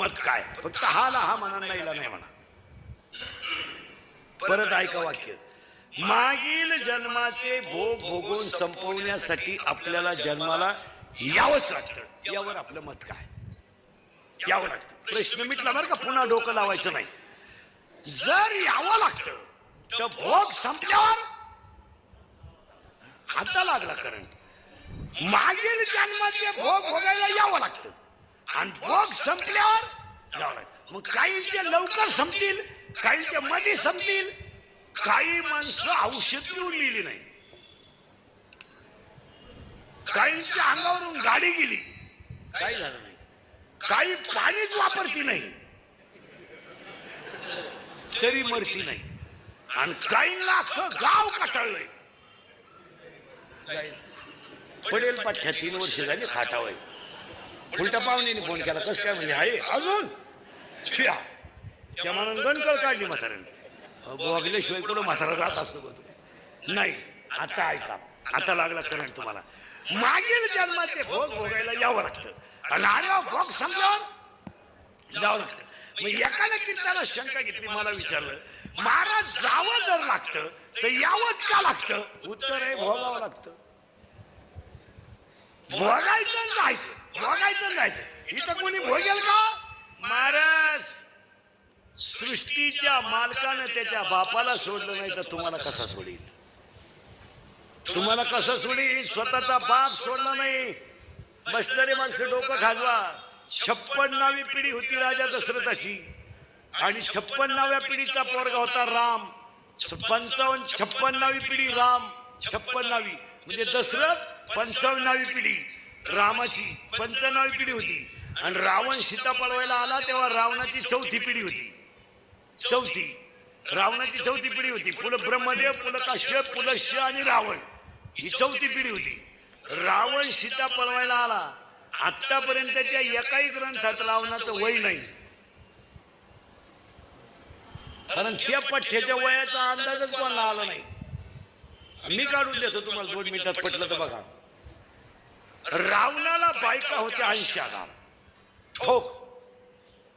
मत काय? फक्त हा ला हा म्हणा नाही नाही म्हणा. परत ऐका वाक्य. मागील जन्माचे भोग भोगून संपवण्यासाठी आपल्याला जन्माला यावंच लागतं. यावर आपलं मत काय? यावं लागतं. प्रश्न मिटला बरं का पुन्हा डोकं लावायचं नाही. जर यावं लागतं तर भोग संपल्यावर हाता लागला करंट मागील जन्माचे भोग भोगायला यावं लागतं. आणि भोग संपल्यावर जावं मग काहींचे लवकर संपतील काहींचे मध्ये संपतील. काही माणसं औषध घेऊन लिहिली नाही. काहींच्या अंगावरून गाडी गेली. काही झालं नाही. काही पाणीच वापरती नाही. तरी मरती नाही. आणि काहींना अख्खं गाव कटाळलंय. पडेल पाठ्या तीन वर्ष झाली खाटावय उलट्या पाहुण्याने फोन केला. कसं काय म्हणजे? आहे अजून? शिया त्या मनानं गणकळ काढली म्हाताऱ्याने. बोगल्याशिवाय कुठं म्हातारा जात असतो का नाही. आता ऐका. आता लागला करंट तुम्हाला. मागील जन्माचे भोग भोगायला यावं लागतं. आणि आल्यावर भोग संपल्यावर जावं लागतं. मग एकाने कीर्ताला शंका घेतली मला विचारलं महाराज जावं जर लागतं तर यावंच का लागतं? उत्तर आहे भोगावं लागतं. भोगायचं जायचं. भोगायचं जायचं. इथं कोणी भोगेल का? महाराज सृष्टीच्या मालकानं त्याच्या बापाला सोडलं नाही तर तुम्हाला कसा सोडील? तुम्हाला कसं सोडील? स्वतःचा बाप सोडला नाही. बसणारे माणसं डोकं खाजवा. छप्पन्नावी पिढी होती राजा दशरथाची. आणि छप्पन्नाव्या पिढीचा पोरगा होता राम. पंचावन्न छप्पन्नावी पिढी राम. छप्पन्नावी म्हणजे दशरथ पंचावन्नावी पिढी रामाची पंचावन्नावी पिढी होती. आणि रावण सीता पळवायला आला तेव्हा रावणाची चौथी पिढी होती. चौथी. रावणाची चौथी पिढी होती. पुल ब्रह्मदेव पुल काश्यप पुल श आणि रावण ही चौथी पिढी होती. रावण सीता पळवायला आला. आतापर्यंतच्या एकाही ग्रंथात रावणाचं वय नाही. कारण त्या पठ्याच्या वयाचा अंदाजच कोणाला आला नाही. मी काढून देतो तुम्हाला दोन मिनिटात पटलं तर बघा. रावणाला बायका होत्या ऐंशी हजार. ठोक.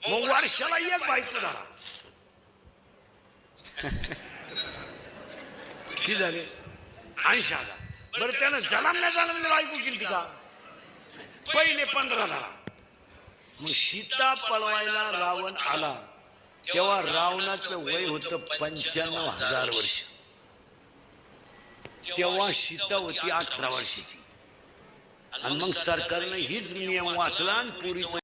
मग वर्षाला एक बायको झाला. किती झाले? ऐंशी हजार. बरं त्यानं जलमल्या जलमल्या बायको केली का पहिले पंधरा झाला. मग सीता पळवायला रावण आला. तेव्हा रावणाचं वय होतं पंच्याण्णव हजार वर्ष. तेव्हा सीता होती अठरा वर्षाची. आणि मग सरकारनं हीच नियम वाचला आणि पुरीचं